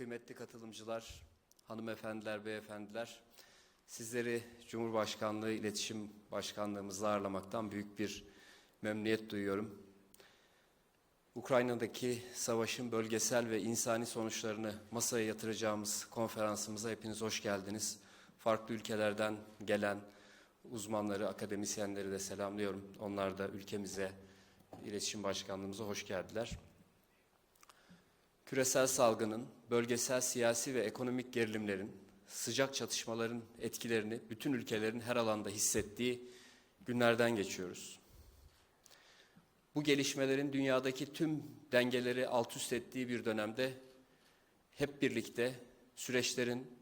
kıymetli katılımcılar, hanımefendiler, beyefendiler, sizleri Cumhurbaşkanlığı İletişim Başkanlığımızla ağırlamaktan büyük bir memnuniyet duyuyorum. Ukrayna'daki savaşın bölgesel ve insani sonuçlarını masaya yatıracağımız konferansımıza hepiniz hoş geldiniz. Farklı ülkelerden gelen uzmanları, akademisyenleri de selamlıyorum. Onlar da ülkemize, İletişim Başkanlığımıza hoş geldiler. Küresel salgının, bölgesel siyasi ve ekonomik gerilimlerin, sıcak çatışmaların etkilerini bütün ülkelerin her alanda hissettiği günlerden geçiyoruz. Bu gelişmelerin dünyadaki tüm dengeleri alt üst ettiği bir dönemde hep birlikte süreçlerin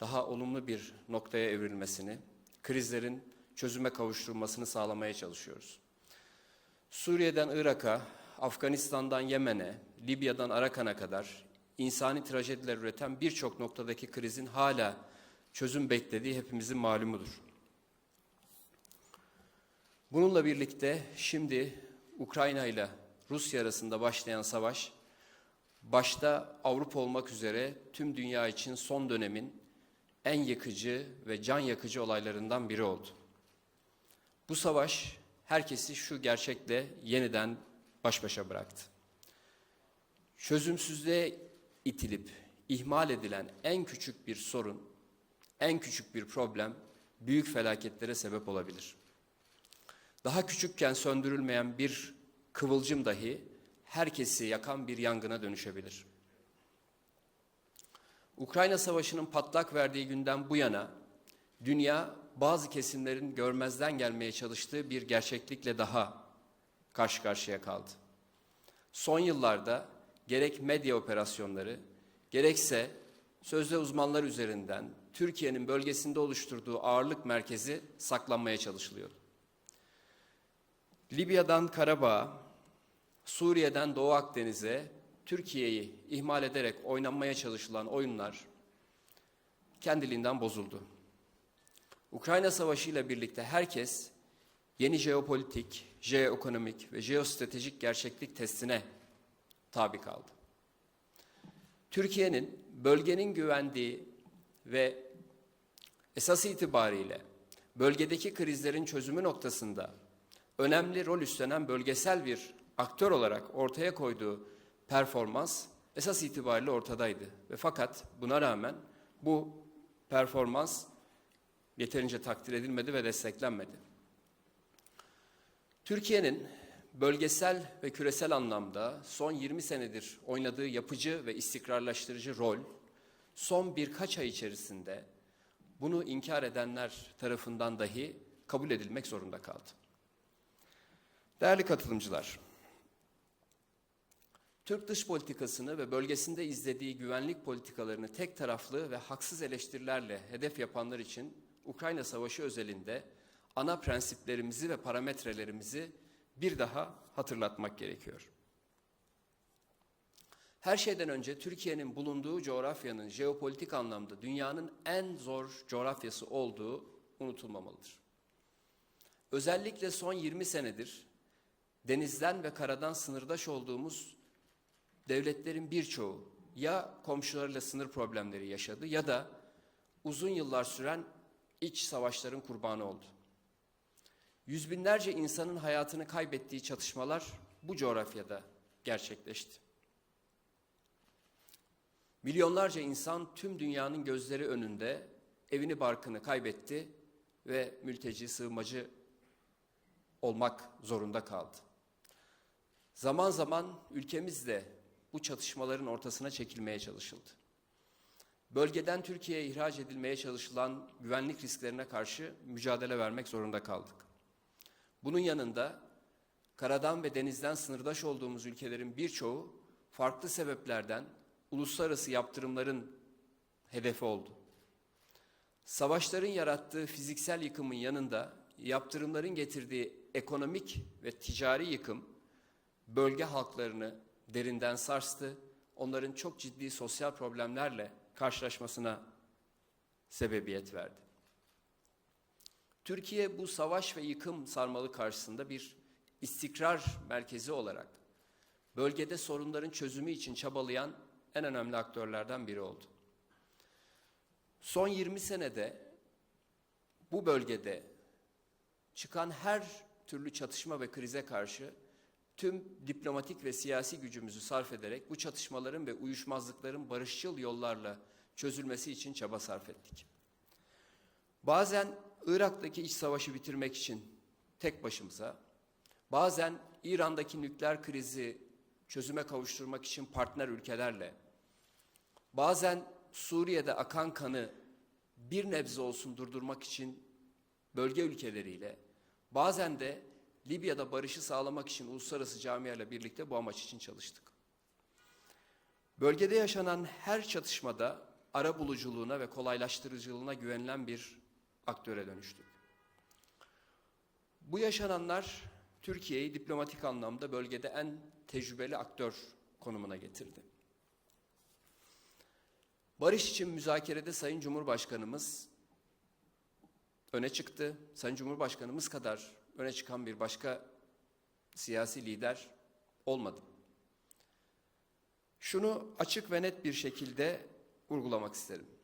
daha olumlu bir noktaya evrilmesini, krizlerin çözüme kavuşturulmasını sağlamaya çalışıyoruz. Suriye'den Irak'a, Afganistan'dan Yemen'e, Libya'dan Arakan'a kadar insani trajediler üreten birçok noktadaki krizin hala çözüm beklediği hepimizin malumudur. Bununla birlikte şimdi Ukrayna ile Rusya arasında başlayan savaş, başta Avrupa olmak üzere tüm dünya için son dönemin en yıkıcı ve can yakıcı olaylarından biri oldu. Bu savaş herkesi şu gerçekle yeniden baş başa bıraktı. Çözümsüzlüğe itilip ihmal edilen en küçük bir sorun, en küçük bir problem büyük felaketlere sebep olabilir. Daha küçükken söndürülmeyen bir kıvılcım dahi herkesi yakan bir yangına dönüşebilir. Ukrayna Savaşı'nın patlak verdiği günden bu yana dünya bazı kesimlerin görmezden gelmeye çalıştığı bir gerçeklikle daha karşı karşıya kaldı. Son yıllarda gerek medya operasyonları gerekse sözde uzmanlar üzerinden Türkiye'nin bölgesinde oluşturduğu ağırlık merkezi saklanmaya çalışılıyor. Libya'dan Karabağ'a, Suriye'den Doğu Akdeniz'e Türkiye'yi ihmal ederek oynanmaya çalışılan oyunlar kendiliğinden bozuldu. Ukrayna Savaşı ile birlikte herkes yeni jeopolitik, jeoekonomik ve jeostratejik gerçeklik testine tabi kaldı. Türkiye'nin bölgenin güvendiği ve esas itibariyle bölgedeki krizlerin çözümü noktasında önemli rol üstlenen bölgesel bir aktör olarak ortaya koyduğu performans esas itibariyle ortadaydı. Ve fakat buna rağmen bu performans yeterince takdir edilmedi ve desteklenmedi. Türkiye'nin bölgesel ve küresel anlamda son 20 senedir oynadığı yapıcı ve istikrarlaştırıcı rol son birkaç ay içerisinde bunu inkar edenler tarafından dahi kabul edilmek zorunda kaldı. Değerli katılımcılar, Türk dış politikasını ve bölgesinde izlediği güvenlik politikalarını tek taraflı ve haksız eleştirilerle hedef yapanlar için Ukrayna Savaşı özelinde ana prensiplerimizi ve parametrelerimizi bir daha hatırlatmak gerekiyor. Her şeyden önce Türkiye'nin bulunduğu coğrafyanın jeopolitik anlamda dünyanın en zor coğrafyası olduğu unutulmamalıdır. Özellikle son 20 senedir denizden ve karadan sınırdaş olduğumuz devletlerin birçoğu ya komşularıyla sınır problemleri yaşadı ya da uzun yıllar süren iç savaşların kurbanı oldu. Yüz binlerce insanın hayatını kaybettiği çatışmalar bu coğrafyada gerçekleşti. Milyonlarca insan tüm dünyanın gözleri önünde evini barkını kaybetti ve mülteci, sığınmacı olmak zorunda kaldı. Zaman zaman ülkemizde bu çatışmaların ortasına çekilmeye çalışıldı. Bölgeden Türkiye'ye ihraç edilmeye çalışılan güvenlik risklerine karşı mücadele vermek zorunda kaldık. Bunun yanında karadan ve denizden sınırdaş olduğumuz ülkelerin birçoğu farklı sebeplerden uluslararası yaptırımların hedefi oldu. Savaşların yarattığı fiziksel yıkımın yanında yaptırımların getirdiği ekonomik ve ticari yıkım bölge halklarını derinden sarstı. Onların çok ciddi sosyal problemlerle karşılaşmasına sebebiyet verdi. Türkiye bu savaş ve yıkım sarmalı karşısında bir istikrar merkezi olarak bölgede sorunların çözümü için çabalayan en önemli aktörlerden biri oldu. Son 20 senede bu bölgede çıkan her türlü çatışma ve krize karşı tüm diplomatik ve siyasi gücümüzü sarf ederek bu çatışmaların ve uyuşmazlıkların barışçıl yollarla çözülmesi için çaba sarf ettik. Bazen Irak'taki iç savaşı bitirmek için tek başımıza, bazen İran'daki nükleer krizi çözüme kavuşturmak için partner ülkelerle, bazen Suriye'de akan kanı bir nebze olsun durdurmak için bölge ülkeleriyle, bazen de Libya'da barışı sağlamak için uluslararası camiayla birlikte bu amaç için çalıştık. Bölgede yaşanan her çatışmada ara buluculuğuna ve kolaylaştırıcılığına güvenilen bir aktöre dönüştük. Bu yaşananlar Türkiye'yi diplomatik anlamda bölgede en tecrübeli aktör konumuna getirdi. Barış için müzakerede Sayın Cumhurbaşkanımız öne çıktı. Sayın Cumhurbaşkanımız kadar öne çıkan bir başka siyasi lider olmadı. Şunu açık ve net bir şekilde vurgulamak isterim.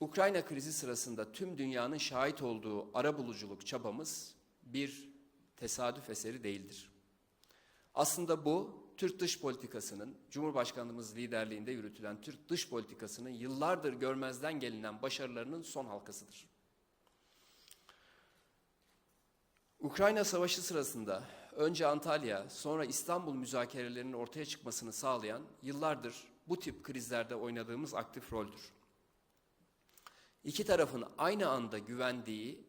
Ukrayna krizi sırasında tüm dünyanın şahit olduğu arabuluculuk çabamız bir tesadüf eseri değildir. Aslında bu Türk dış politikasının, Cumhurbaşkanımız liderliğinde yürütülen Türk dış politikasının yıllardır görmezden gelinen başarılarının son halkasıdır. Ukrayna Savaşı sırasında önce Antalya, sonra İstanbul müzakerelerinin ortaya çıkmasını sağlayan yıllardır bu tip krizlerde oynadığımız aktif roldür. İki tarafın aynı anda güvendiği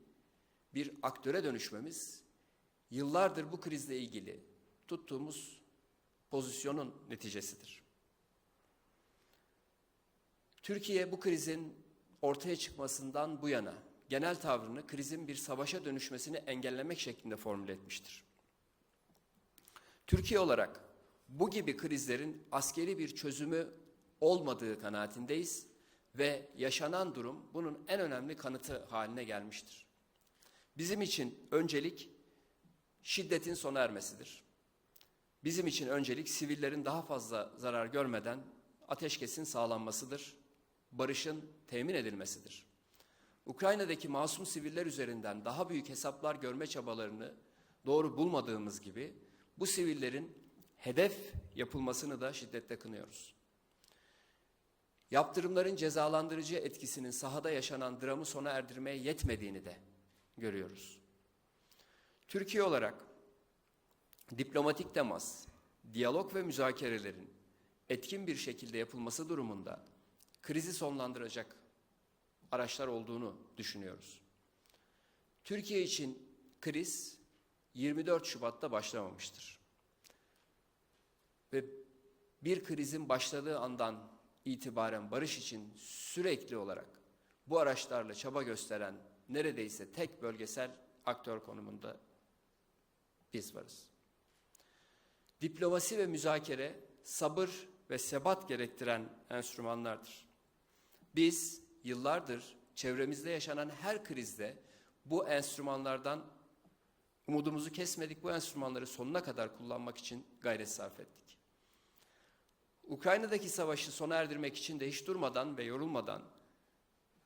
bir aktöre dönüşmemiz yıllardır bu krizle ilgili tuttuğumuz pozisyonun neticesidir. Türkiye bu krizin ortaya çıkmasından bu yana genel tavrını krizin bir savaşa dönüşmesini engellemek şeklinde formüle etmiştir. Türkiye olarak bu gibi krizlerin askeri bir çözümü olmadığı kanaatindeyiz ve yaşanan durum bunun en önemli kanıtı haline gelmiştir. Bizim için öncelik şiddetin sona ermesidir. Bizim için öncelik sivillerin daha fazla zarar görmeden ateşkesin sağlanmasıdır, barışın temin edilmesidir. Ukrayna'daki masum siviller üzerinden daha büyük hesaplar görme çabalarını doğru bulmadığımız gibi bu sivillerin hedef yapılmasını da şiddetle kınıyoruz. Yaptırımların cezalandırıcı etkisinin sahada yaşanan dramı sona erdirmeye yetmediğini de görüyoruz. Türkiye olarak diplomatik temas, diyalog ve müzakerelerin etkin bir şekilde yapılması durumunda krizi sonlandıracak araçlar olduğunu düşünüyoruz. Türkiye için kriz 24 Şubat'ta başlamamıştır. Ve bir krizin başladığı andan itibaren barış için sürekli olarak bu araçlarla çaba gösteren neredeyse tek bölgesel aktör konumunda biz varız. Diplomasi ve müzakere sabır ve sebat gerektiren enstrümanlardır. Biz yıllardır çevremizde yaşanan her krizde bu enstrümanlardan umudumuzu kesmedik. Bu enstrümanları sonuna kadar kullanmak için gayret sarf ettik. Ukrayna'daki savaşı sona erdirmek için de hiç durmadan ve yorulmadan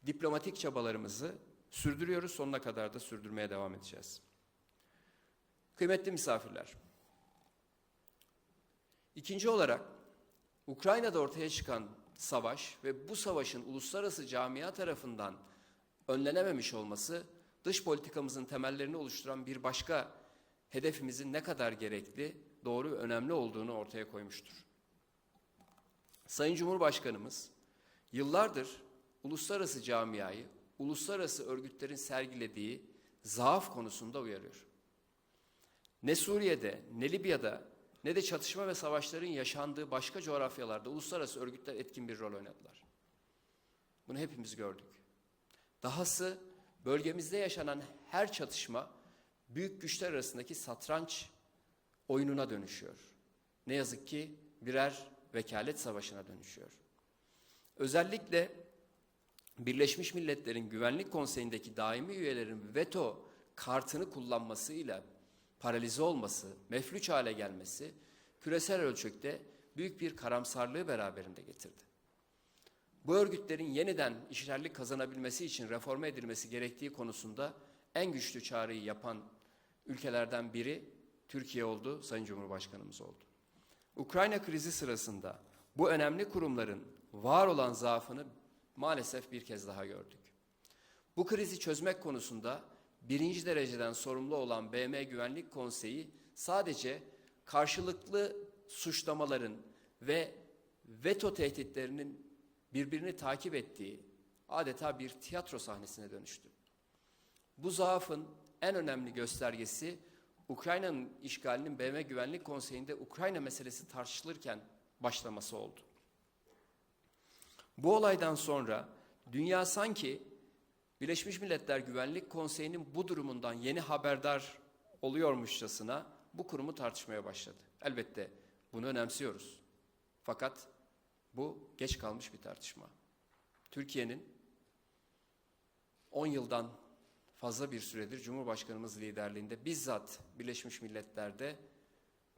diplomatik çabalarımızı sürdürüyoruz. Sonuna kadar da sürdürmeye devam edeceğiz. Kıymetli misafirler. İkinci olarak Ukrayna'da ortaya çıkan savaş ve bu savaşın uluslararası camia tarafından önlenememiş olması dış politikamızın temellerini oluşturan bir başka hedefimizin ne kadar gerekli, doğru önemli olduğunu ortaya koymuştur. Sayın Cumhurbaşkanımız yıllardır uluslararası camiayı, uluslararası örgütlerin sergilediği zaaf konusunda uyarıyor. Ne Suriye'de, ne Libya'da, ne de çatışma ve savaşların yaşandığı başka coğrafyalarda uluslararası örgütler etkin bir rol oynadılar. Bunu hepimiz gördük. Dahası bölgemizde yaşanan her çatışma büyük güçler arasındaki satranç oyununa dönüşüyor. Ne yazık ki birer vekalet savaşına dönüşüyor. Özellikle Birleşmiş Milletler'in Güvenlik Konseyi'ndeki daimi üyelerin veto kartını kullanmasıyla paralize olması, meflüç hale gelmesi küresel ölçekte büyük bir karamsarlığı beraberinde getirdi. Bu örgütlerin yeniden işlerlik kazanabilmesi için reforme edilmesi gerektiği konusunda en güçlü çağrıyı yapan ülkelerden biri Türkiye oldu, Sayın Cumhurbaşkanımız oldu. Ukrayna krizi sırasında bu önemli kurumların var olan zaafını maalesef bir kez daha gördük. Bu krizi çözmek konusunda birinci dereceden sorumlu olan BM Güvenlik Konseyi sadece karşılıklı suçlamaların ve veto tehditlerinin birbirini takip ettiği adeta bir tiyatro sahnesine dönüştü. Bu zaafın en önemli göstergesi Ukrayna'nın işgalinin BM Güvenlik Konseyi'nde Ukrayna meselesi tartışılırken başlaması oldu. Bu olaydan sonra dünya sanki Birleşmiş Milletler Güvenlik Konseyi'nin bu durumundan yeni haberdar oluyormuşçasına bu kurumu tartışmaya başladı. Elbette bunu önemsiyoruz. Fakat bu geç kalmış bir tartışma. Türkiye'nin 10 yıldan fazla bir süredir Cumhurbaşkanımız liderliğinde bizzat Birleşmiş Milletler'de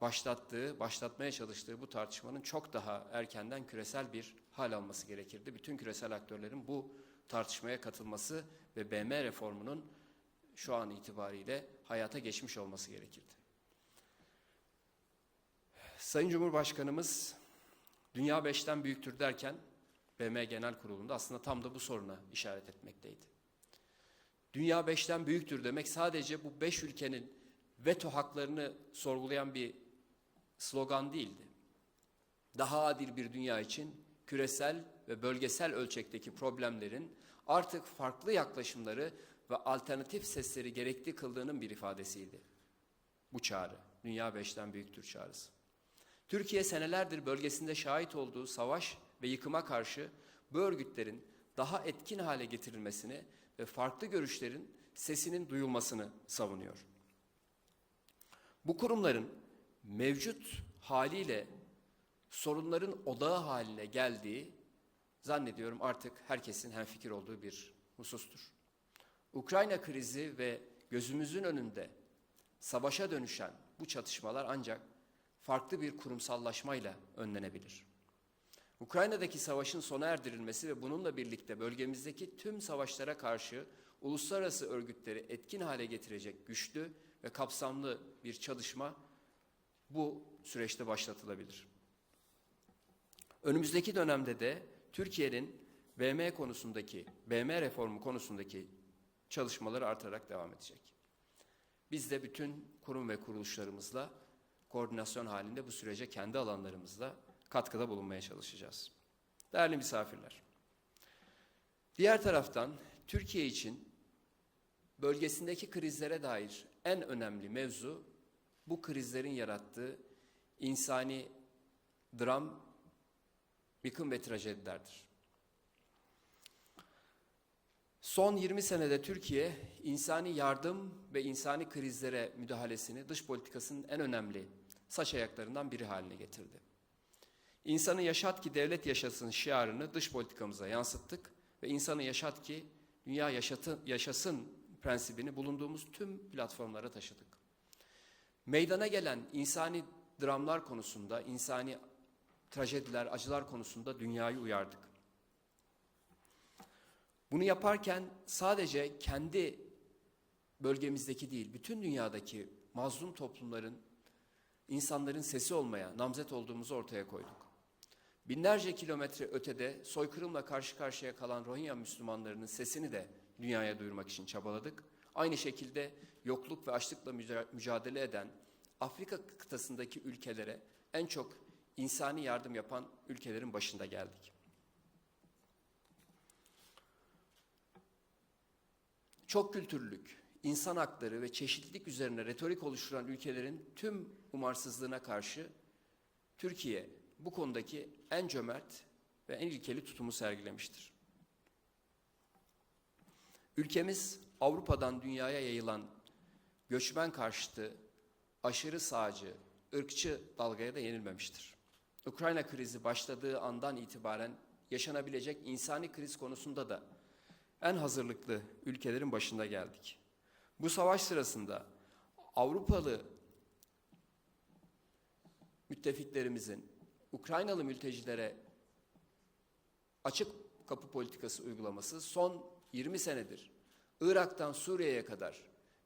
başlattığı, başlatmaya çalıştığı bu tartışmanın çok daha erkenden küresel bir hal alması gerekirdi. Bütün küresel aktörlerin bu tartışmaya katılması ve BM reformunun şu an itibariyle hayata geçmiş olması gerekirdi. Sayın Cumhurbaşkanımız dünya beşten büyüktür derken BM Genel Kurulu'nda aslında tam da bu soruna işaret etmekteydi. Dünya beşten büyüktür demek sadece bu beş ülkenin veto haklarını sorgulayan bir slogan değildi. Daha adil bir dünya için küresel ve bölgesel ölçekteki problemlerin artık farklı yaklaşımları ve alternatif sesleri gerekli kıldığının bir ifadesiydi. Bu çağrı, Dünya Beşten Büyüktür çağrısı. Türkiye senelerdir bölgesinde şahit olduğu savaş ve yıkıma karşı bu örgütlerin daha etkin hale getirilmesini ve farklı görüşlerin sesinin duyulmasını savunuyor. Bu kurumların mevcut haliyle sorunların odağı haline geldiği zannediyorum artık herkesin hemfikir olduğu bir husustur. Ukrayna krizi ve gözümüzün önünde savaşa dönüşen bu çatışmalar ancak farklı bir kurumsallaşmayla önlenebilir. Ukrayna'daki savaşın sona erdirilmesi ve bununla birlikte bölgemizdeki tüm savaşlara karşı uluslararası örgütleri etkin hale getirecek güçlü ve kapsamlı bir çalışma bu süreçte başlatılabilir. Önümüzdeki dönemde de Türkiye'nin BM konusundaki, BM reformu konusundaki çalışmaları artarak devam edecek. Biz de bütün kurum ve kuruluşlarımızla koordinasyon halinde bu sürece kendi alanlarımızda katkıda bulunmaya çalışacağız. Değerli misafirler, diğer taraftan Türkiye için bölgesindeki krizlere dair en önemli mevzu bu krizlerin yarattığı insani dram, yıkım ve trajedilerdir. Son 20 senede Türkiye insani yardım ve insani krizlere müdahalesini dış politikasının en önemli saç ayaklarından biri haline getirdi. İnsanı yaşat ki devlet yaşasın şiarını dış politikamıza yansıttık ve insanı yaşat ki dünya yaşatı, yaşasın prensibini bulunduğumuz tüm platformlara taşıdık. Meydana gelen insani dramlar konusunda, insani trajediler, acılar konusunda dünyayı uyardık. Bunu yaparken sadece kendi bölgemizdeki değil, bütün dünyadaki mazlum toplumların, insanların sesi olmaya namzet olduğumuzu ortaya koyduk. Binlerce kilometre ötede soykırımla karşı karşıya kalan Rohingya Müslümanlarının sesini de dünyaya duyurmak için çabaladık. Aynı şekilde yokluk ve açlıkla mücadele eden Afrika kıtasındaki ülkelere en çok insani yardım yapan ülkelerin başında geldik. Çok kültürlülük, insan hakları ve çeşitlilik üzerine retorik oluşturan ülkelerin tüm umarsızlığına karşı Türkiye bu konudaki en cömert ve en ilkeli tutumu sergilemiştir. Ülkemiz Avrupa'dan dünyaya yayılan göçmen karşıtı, aşırı sağcı, ırkçı dalgaya da yenilmemiştir. Ukrayna krizi başladığı andan itibaren yaşanabilecek insani kriz konusunda da en hazırlıklı ülkelerin başında geldik. Bu savaş sırasında Avrupalı müttefiklerimizin Ukraynalı mültecilere açık kapı politikası uygulaması son 20 senedir Irak'tan Suriye'ye kadar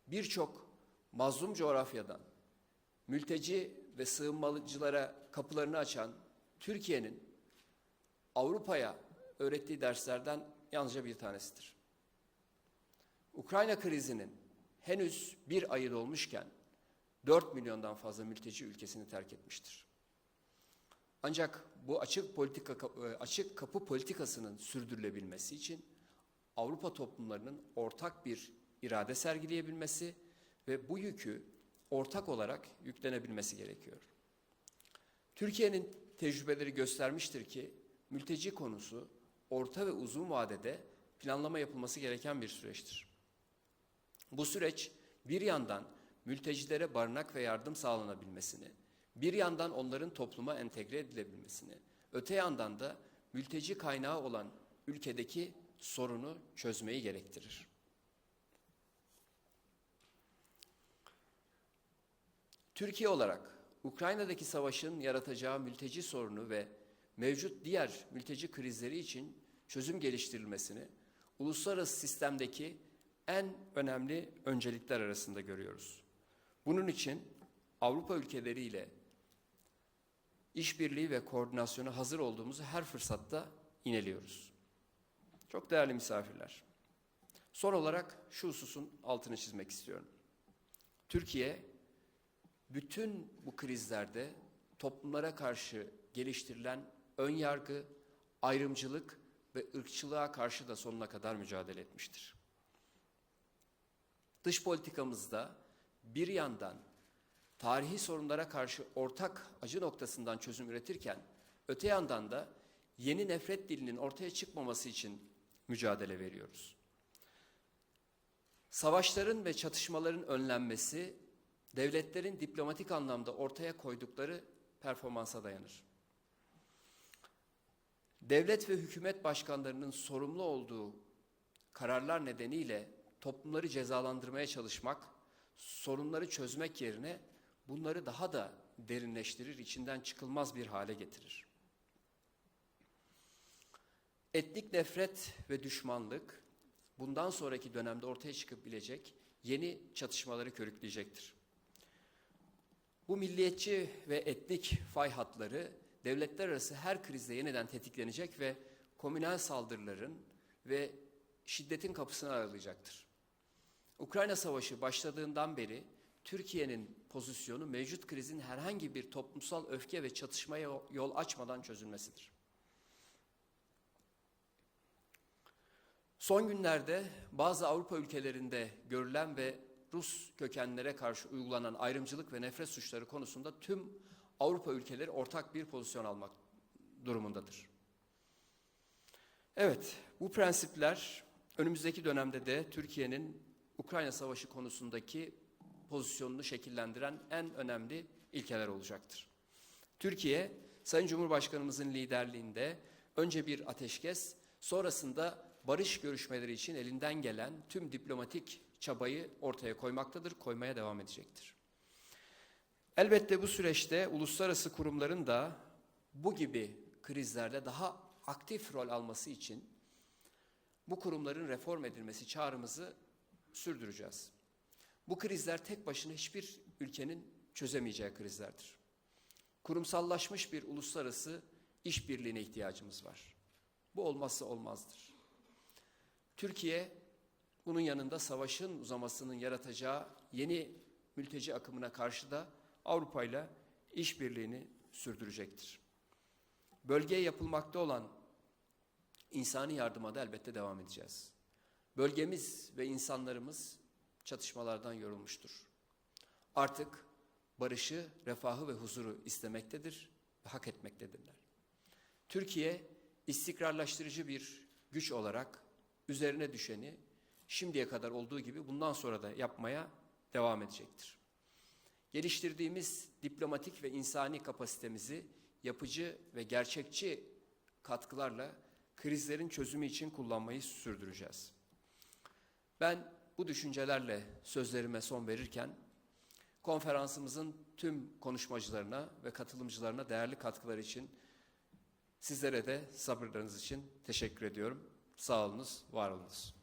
birçok mazlum coğrafyadan mülteci ve sığınmacılara kapılarını açan Türkiye'nin Avrupa'ya öğrettiği derslerden yalnızca bir tanesidir. Ukrayna krizinin henüz bir ayı dolmuşken 4 milyondan fazla mülteci ülkesini terk etmiştir. Ancak bu açık politika e, açık kapı politikasının sürdürülebilmesi için Avrupa toplumlarının ortak bir irade sergileyebilmesi ve bu yükü ortak olarak yüklenebilmesi gerekiyor. Türkiye'nin tecrübeleri göstermiştir ki mülteci konusu orta ve uzun vadede planlama yapılması gereken bir süreçtir. Bu süreç bir yandan mültecilere barınak ve yardım sağlanabilmesini, bir yandan onların topluma entegre edilebilmesini, öte yandan da mülteci kaynağı olan ülkedeki sorunu çözmeyi gerektirir. Türkiye olarak Ukrayna'daki savaşın yaratacağı mülteci sorunu ve mevcut diğer mülteci krizleri için çözüm geliştirilmesini uluslararası sistemdeki en önemli öncelikler arasında görüyoruz. Bunun için Avrupa ülkeleriyle işbirliği ve koordinasyona hazır olduğumuzu her fırsatta ineliyoruz. Çok değerli misafirler. Son olarak şu hususun altını çizmek istiyorum. Türkiye bütün bu krizlerde toplumlara karşı geliştirilen ön yargı, ayrımcılık ve ırkçılığa karşı da sonuna kadar mücadele etmiştir. Dış politikamızda bir yandan tarihi sorunlara karşı ortak acı noktasından çözüm üretirken öte yandan da yeni nefret dilinin ortaya çıkmaması için mücadele veriyoruz. Savaşların ve çatışmaların önlenmesi devletlerin diplomatik anlamda ortaya koydukları performansa dayanır. Devlet ve hükümet başkanlarının sorumlu olduğu kararlar nedeniyle toplumları cezalandırmaya çalışmak, sorunları çözmek yerine bunları daha da derinleştirir, içinden çıkılmaz bir hale getirir. Etnik nefret ve düşmanlık bundan sonraki dönemde ortaya çıkıp bilecek yeni çatışmaları körükleyecektir. Bu milliyetçi ve etnik fay hatları devletler arası her krizde yeniden tetiklenecek ve komünel saldırıların ve şiddetin kapısını aralayacaktır. Ukrayna Savaşı başladığından beri Türkiye'nin pozisyonu mevcut krizin herhangi bir toplumsal öfke ve çatışmaya yol açmadan çözülmesidir. Son günlerde bazı Avrupa ülkelerinde görülen ve Rus kökenlere karşı uygulanan ayrımcılık ve nefret suçları konusunda tüm Avrupa ülkeleri ortak bir pozisyon almak durumundadır. Evet, bu prensipler önümüzdeki dönemde de Türkiye'nin Ukrayna Savaşı konusundaki pozisyonunu şekillendiren en önemli ilkeler olacaktır. Türkiye, Sayın Cumhurbaşkanımızın liderliğinde önce bir ateşkes, sonrasında barış görüşmeleri için elinden gelen tüm diplomatik çabayı ortaya koymaktadır, koymaya devam edecektir. Elbette bu süreçte uluslararası kurumların da bu gibi krizlerde daha aktif rol alması için bu kurumların reform edilmesi çağrımızı sürdüreceğiz. Bu krizler tek başına hiçbir ülkenin çözemeyeceği krizlerdir. Kurumsallaşmış bir uluslararası işbirliğine ihtiyacımız var. Bu olmazsa olmazdır. Türkiye bunun yanında savaşın uzamasının yaratacağı yeni mülteci akımına karşı da Avrupa ile işbirliğini sürdürecektir. Bölgeye yapılmakta olan insani yardıma da elbette devam edeceğiz. Bölgemiz ve insanlarımız çatışmalardan yorulmuştur. Artık barışı, refahı ve huzuru istemektedir ve hak etmektedirler. Türkiye istikrarlaştırıcı bir güç olarak üzerine düşeni şimdiye kadar olduğu gibi bundan sonra da yapmaya devam edecektir. Geliştirdiğimiz diplomatik ve insani kapasitemizi yapıcı ve gerçekçi katkılarla krizlerin çözümü için kullanmayı sürdüreceğiz. Ben bu düşüncelerle sözlerime son verirken konferansımızın tüm konuşmacılarına ve katılımcılarına değerli katkıları için sizlere de sabırlarınız için teşekkür ediyorum. Sağ olunuz, var olunuz.